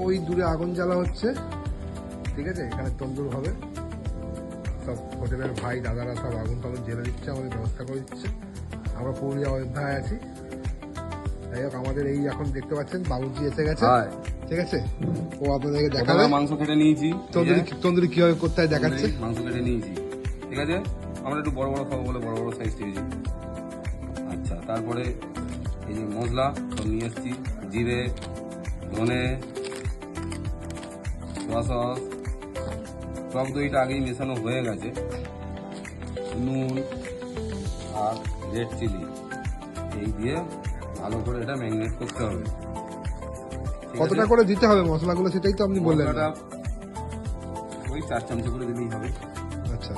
ওই দূরে আগুন জ্বালা হচ্ছে। ঠিক আছে? এখানে তন্দুর হবে। সব হোটেলের ভাই দাদারা সব আগুন টাগুন জেলে দিচ্ছে আমাদের ব্যবস্থা করে দিচ্ছে। আমরা পুরুলিয়া অযোধ্যায় আছি। যাই হোক আমাদের এই এখন দেখতে পাচ্ছেন বাবুজি এসে গেছে। ঠিক আছে? ও আপনাদেরকে দেখাবে। মাংস কেটে নিয়েছি তন্দুরি তন্দুরি কীভাবে করতে হয় দেখাচ্ছে। মাংস কেটে নিয়েছি ঠিক আছে? আমরা একটু বড় বড় খাব বলে বড় বড় সাইজ নিয়েছি আচ্ছা তারপরে এই যে মশলা সব নিয়ে এসেছি। জিরে ধনে সোয়া সস টক দইটা আগেই মেশানো হয়ে গেছে। নুন আর রেড চিলি এই দিয়ে ভালো করে এটা ম্যারিনেট করতে হবে। কতটা করে দিতে হবে মশলাগুলো সেটাই তো আপনি বললেন। ওই চার চামচ করে দিলেই হবে। আচ্ছা।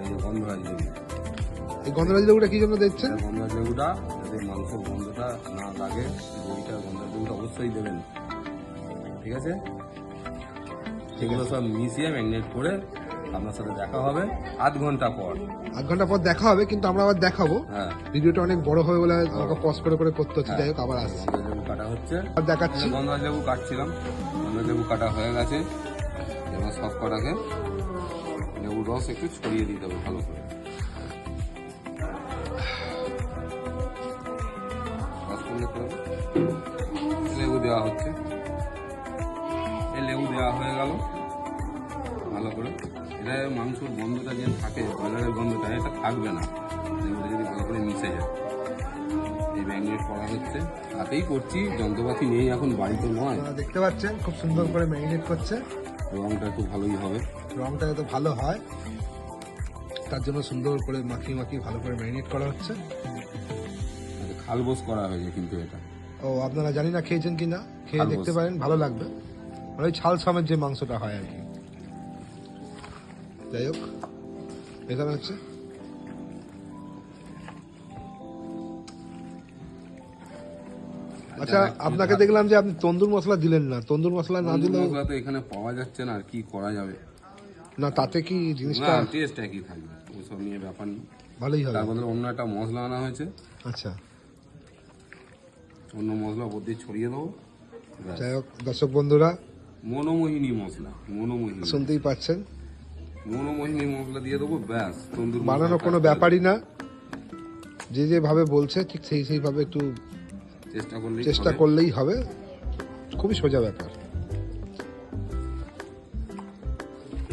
এই গন্ধরাজ লেবু। এই গন্ধরাজ লেবুটা কি জন্য দিচ্ছেন? গন্ধরাজ লেবুটা যাতে মাংসের গন্ধটা না লাগে দইটা গন্ধরাজ লেবুটা অবশ্যই দেবেন। ঠিক আছে? সেগুলো সব মিশিয়ে ম্যাগনেট করে আপনার সাথে দেখা হবে আধ ঘণ্টা পর। আধ ঘণ্টা পর দেখা হবে কিন্তু আমরা আবার দেখাবো। হ্যাঁ। ভিডিওটা অনেক বড় হবে বলে আমাকে পজ করে করে করতে হচ্ছে যাই হোক আবার আসছি। লেবু কাটা হচ্ছে। আর দেখাচ্ছি। গন্ধরাজ লেবু কাটছিলাম। গন্ধরাজ লেবু কাটা হয়ে গেছে। এবার সব কটাকে লেবুর রস একটু ছড়িয়ে দিতে হবে ভালো করে। এটা মাংসর গন্ধটা যে থাকে ব্রয়লারের গন্ধটা এটা থাকবে না। লেবুটা যদি ভালো করে মিশে যায়। এই ম্যাগনেট করা হচ্ছে। হাতেই করছি যন্ত্রপাতি নেই এখন বাড়িতে নয়। দেখতে পাচ্ছেন খুব সুন্দর করে ম্যারিনেট করছে। রংটা একটু ভালোই হবে। রংটা যাতে ভালো হয় তার জন্য সুন্দর করে মাখিয়ে মাখিয়ে ভালো করে ম্যারিনেট করা হচ্ছে। খালবোস করা হয়েছে কিন্তু এটা। ও আপনারা জানি না খেয়েছেন কি না খেয়ে দেখতে পারেন ভালো লাগবে। মানে ওই ছাল সামের যে মাংসটা হয় আর কি। যাই হোক এখানে হচ্ছে। আচ্ছা আপনাকে দেখলাম যে আপনি তন্দুর মশলা দিলেন না। তন্দুর মশলা না দিলেও মশলা তো এখানে পাওয়া যাচ্ছে না আর কি করা যাবে? না তাতে কি জিনিসটা টেস্ট একই থাকবে ওসব নিয়ে ব্যাপার নেই। ভালোই হবে। তার বদলে অন্য একটা মশলা আনা হয়েছে। আচ্ছা। অন্য মশলা ওপর দিয়ে ছড়িয়ে দেবো। যাই হোক দর্শক বন্ধুরা মনোমোহিনী মশলা মনোমোহিনী। শুনতেই পাচ্ছেন। মনোমোহিনী মশলা দিয়ে দেবো ব্যাস তন্দুর বানানো কোনো ব্যাপারই না। যে যেভাবে বলছে ঠিক সেই সেইভাবে একটু চেষ্টা করলে চেষ্টা করলেই হবে। খুবই সোজা ব্যাপার।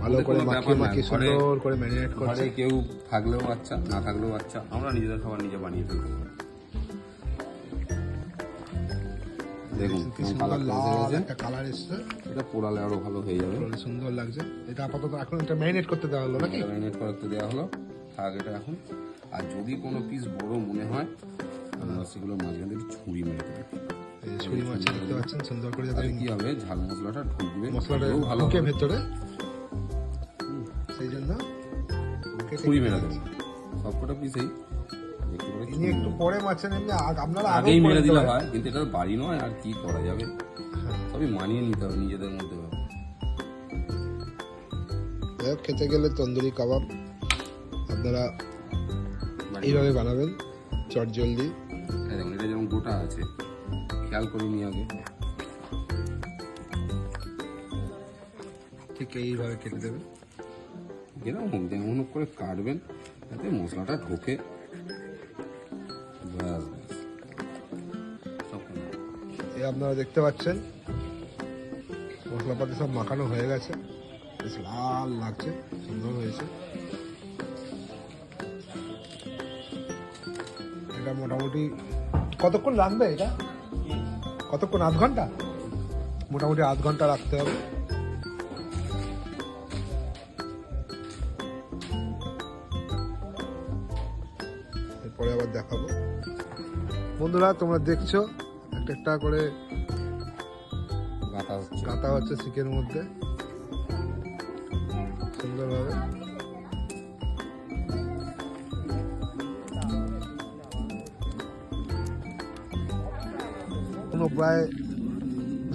ভালো করে মাখিয়ে মাখিয়ে সুন্দর করে ম্যারিনেট করছে। কেউ থাকলেও আচ্ছা না থাকলেও আচ্ছা আমরা নিজেদের খাবার নিজে বানিয়ে ফেলতে দেখুন কি সুন্দর লাল একটা কালার এসছে। এটা পোড়ালে আরও ভালো হয়ে যাবে। খুবই সুন্দর লাগছে। এটা আপাতত এখন এটা ম্যারিনেট করতে দেওয়া হলো নাকি? ম্যারিনেট করতে দেওয়া হলো। থাক এটা এখন। আর যদি কোনো পিস বড় মনে হয় আমরা সেগুলো মাঝখান থেকে ছুরি মেরে দেবো। ছুরি মাছ দেখতে পাচ্ছেন সুন্দর করে যাতে কি হবে? ঝাল মশলাটা ঢুকবে মশলাটা ভালো ঢুকে ভেতরে। সেই জন্য ছুরি মেরে দেবো। সবকটা পিসেই করে একটু পরে এমনি আপনারা আগেই মেরে দিলে হয় কিন্তু এটা বাড়ি নয় আর কি করা যাবে? সবই মানিয়ে নিতে হবে নিজেদের মধ্যে যাই হোক, খেতে গেলে তন্দুরি কাবাব আপনারা এইভাবে বানাবেন চট জলদি। এটা যেমন গোটা আছে খেয়াল করিনি আগে। ঠিক এইভাবে খেতে দেবেন। এরকম যেমন করে কাটবেন যাতে মশলাটা ঢোকে। আপনারা দেখতে পাচ্ছেন। মশলাপাতি সব মাখানো হয়ে গেছে। বেশ লাল লাগছে, সুন্দর হয়েছে। এটা মোটামুটি কতক্ষণ রাখবে এটা? কতক্ষণ, আধ ঘণ্টা? মোটামুটি আধ ঘণ্টা রাখতে হবে। এরপরে আবার দেখাবো। বন্ধুরা, তোমরা দেখছ একটা করে গাঁথা হচ্ছে। কাটা হচ্ছে শিকের মধ্যে। সুন্দরভাবে। কোনো প্রায়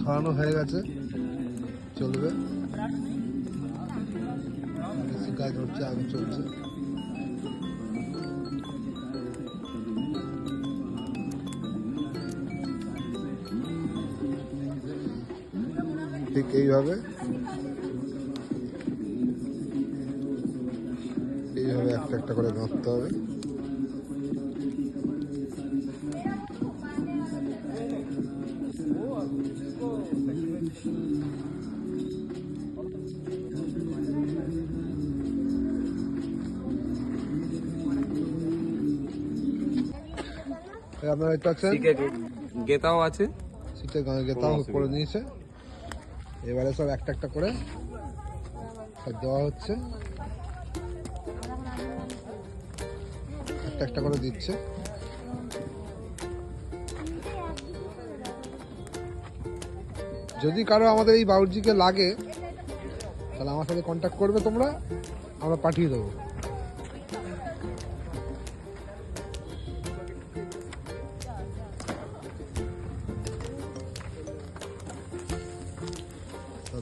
খাওয়ানো হয়ে গেছে। চলবে। কাজ হচ্ছে আগে চলছে। এইভাবে এইভাবে একটা একটা করে গাঁথতে হবে। আপনারা দেখতে পাচ্ছেন? গেতাও আছে। সিটে গেতাও করে নিয়েছে। এবারে সব একটা একটা করে সব দেওয়া হচ্ছে। একটা একটা করে দিচ্ছে। যদি কারও আমাদের এই বাউরজিকে লাগে, তাহলে আমার সাথে কন্ট্যাক্ট করবে তোমরা, আমরা পাঠিয়ে দেবো।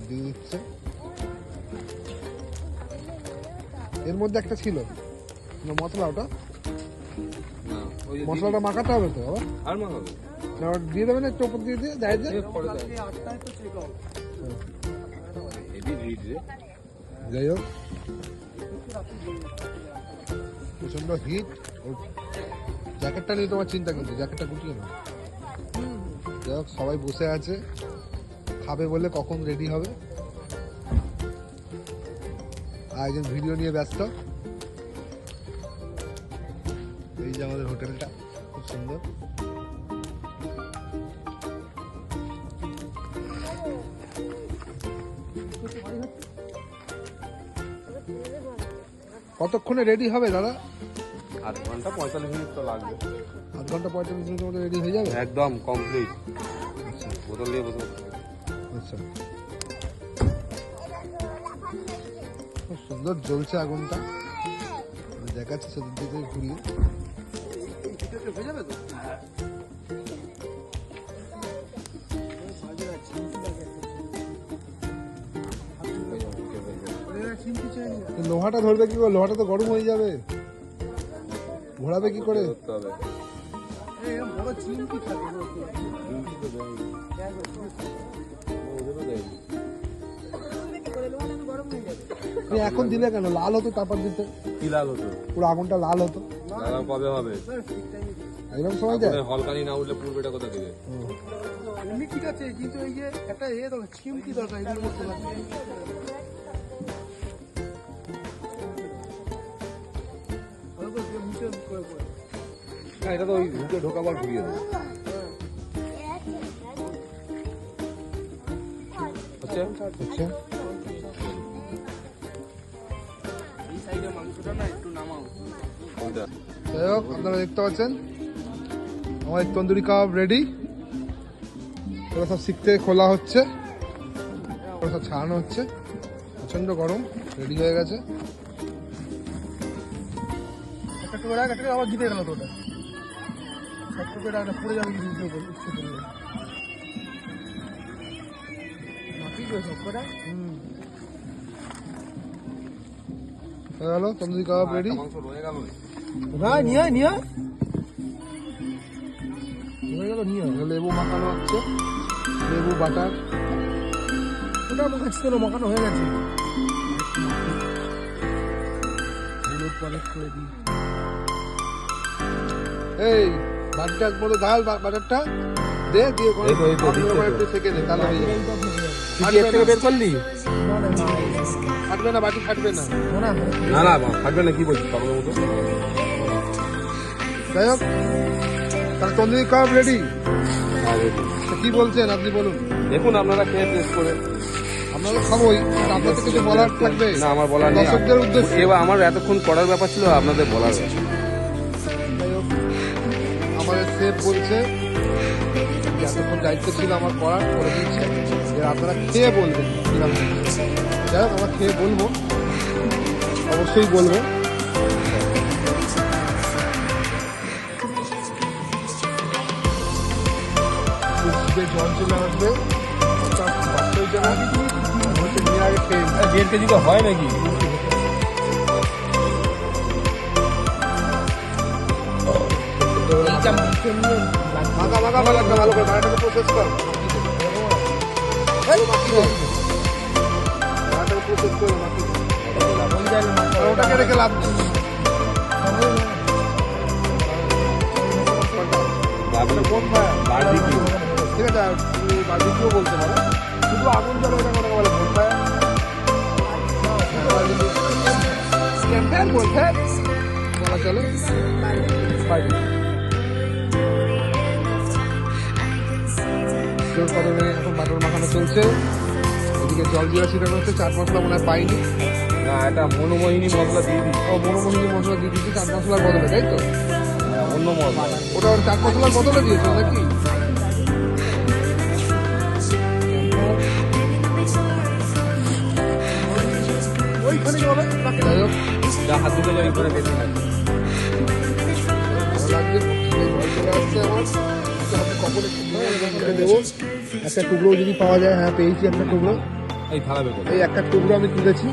দিয়ে দিচ্ছে এর মধ্যে একটা ছিল। না, মশলা ওটা? না মশলাটা মাখাতে হবে তো আবার আর মা হবে না ওটা দিয়ে দেবেন একটু ওপর দিয়ে দিয়ে? যাই যে। যাই। হোক। প্রচণ্ড হিট জ্যাকেটটা নিয়ে তোমার চিন্তা কিন্তু জ্যাকেটটা গুটিয়ে না যাই হোক সবাই বসে আছে। খাবে বলে কখন রেডি হবে? আর একজন ভিডিও নিয়ে ব্যস্ত। এই যে আমাদের হোটেলটা খুব সুন্দর। কতক্ষণে রেডি হবে দাদা? আধ ঘণ্টা পঁয়তাল্লিশ মিনিট তো লাগবে। আধ ঘণ্টা পঁয়তাল্লিশ মিনিটের মধ্যে রেডি হয়ে যাবে? একদম কমপ্লিট আচ্ছা। বোতল দিয়ে বোতল আচ্ছা। খুব সুন্দর জ্বলছে আগুনটা। দেখাচ্ছি সেদিন দিকে ঘুরিয়ে। তো লোহাটা ধরবে কি করে? লোহাটা তো গরম হয়ে যাবে। ঘোরাবে কি করে? ওদেরও এখন দিলে কেন? লাল হতো তারপর দিতে? কি লাল হতো? পুরো আগুনটা লাল হতো। কবে হবে? এরকম সময় দেয়? আগুনে হলকানি না উঠলে পূর্বেটা কোথা থেকে এমনি ঠিক আছে কিন্তু এই যে একটা এ দরকার চিমটি দরকার? না এটা তো ওই ঢুকে ঢোকাবার ঘুরিয়ে দেবে। হচ্ছে আচ্ছা। যাই হোক আপনারা দেখতে পাচ্ছেন আমাদের তন্দুরি কাবাব রেডি ওরা সব শিখতে খোলা হচ্ছে ওরা সব ছাড়ানো হচ্ছে। প্রচণ্ড গরম রেডি হয়ে গেছে। একটা টুকরো একটা আবার জিতে গেল তো ওটা পড়ে যাবে উঠে করে সব কটা হুম। হয়ে গেল তন্দুরি কাবাব রেডি গেল রে। নিয়ে আয়, নিয়ে আয়। হয়ে গেল নিয়ে লেবু মাখানো হচ্ছে। লেবু বাটার। ওটা মাখানো হয়ে গেছে। এই বাটারটা বলে ডাল বা- বাটারটা দে দিয়ে। একটু সেকে দে তাহলে হয়ে যাবে। থেকে বের করলি? না, না, না, ফাটবে না। বাটি ফাটবে না না, না, না না না কি বলছিস পাগলের মতো? যাই হোক তন্দুরি রেডি হ্যাঁ। কি বলছেন আপনি বলুন। দেখুন আপনারা খেয়ে টেস্ট করে। আমরা তো খাবোই কিন্তু আপনাদের কিছু বলার থাকবে। না আমার বলার নেই। দর্শকদের উদ্দেশ্যে। এবার আমার এতক্ষণ করার ব্যাপার ছিল আপনাদের বলার আমাদের সেফ বলছে। এতক্ষণ দায়িত্ব ছিল আমার করার করে দিচ্ছে আপনারা খেয়ে বলবেন কীরকম। যাই হোক আমরা খেয়ে বলব অবশ্যই বলব জল চলে আসবে। দেড় কেজি হয় নাকি ভালো করে মাখাটাকে প্রসেস কর ওটাকে রেখে লাভ ঠিক আছে তুমি বলতে পারো। শুধু আগুন জ্বালে ওটা বলে বলতে বলা চলে। জোর কদমে এখন বাটর মাখানো চলছে। এদিকে জল জিরা ছিটানো হচ্ছে চাট মশলা মনে হয় পাইনি। না এটা মনোমোহিনী মশলা দিয়ে দিই ও মনোমোহিনী মশলা দিয়ে দিচ্ছি চাট মশলার বদলে তাই তো? অন্য মশলা। ওটা ওর চাট মশলার বদলে দিয়েছ নাকি? যাই হোক যা হাত দুটো করে লাগে লাগছে ভয় চলে আসছে আমার। দেবো। একটা টুকরো যদি পাওয়া যায় হ্যাঁ পেয়েছি একটা টুকরো। এই এই একটা টুকরো আমি তুলেছি।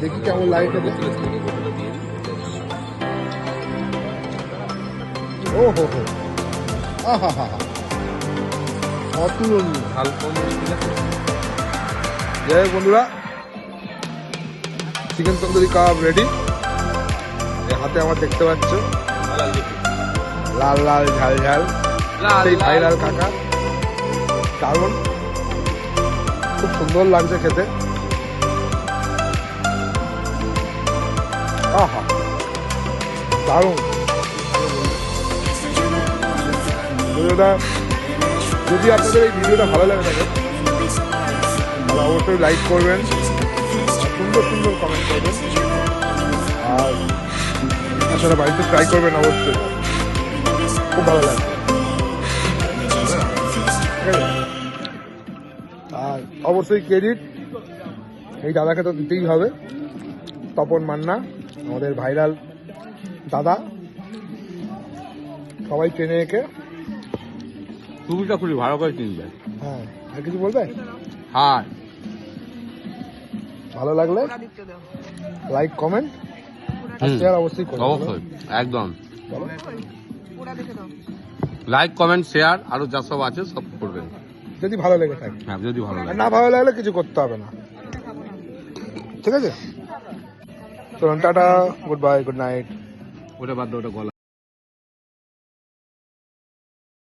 দেখি কেমন খেতে ও হো হো। আহা হা হা। অতুলনীয়। যাই হোক বন্ধুরা চিকেন তন্দুরি কাবাব রেডি হাতে আমার দেখতে পাচ্ছ। লাল লাল ঝাল ঝাল। সেই ভাইরাল কাকা। দারুণ। খুব সুন্দর লাগছে খেতে। আহা। দারুণ। ভিডিওটা যদি আপনাদের এই ভিডিওটা ভালো লাগে থাকে তাহলে অবশ্যই লাইক করবেন। সুন্দর সুন্দর কমেন্ট করবেন। আর আপনারা বাড়িতে ট্রাই করবেন অবশ্যই। খুব ভালো আছে? আর অবশ্যই ক্রেডিট এই দাদাকে তো দিতেই হবে। তপন মান্না আমাদের ভাইরাল দাদা। সবাই ট্রেনে একে। টুপিটা খুলি ভালো করে কিনবে হ্যাঁ আর কিছু বলবে? হ্যাঁ। ভালো লাগলে লাইক কমেন্ট। শেয়ার অবশ্যই করবেন অবশ্যই একদম। লাইক কমেন্ট শেয়ার আরও যা সব আছে সব করবেন। যদি ভালো লেগে থাকে। হ্যাঁ যদি ভালো লাগে। না ভালো লাগলে কিছু করতে হবে না। ঠিক আছে? চলুন tata good bye good night. ওটা বাদ দাও ওটা গলা।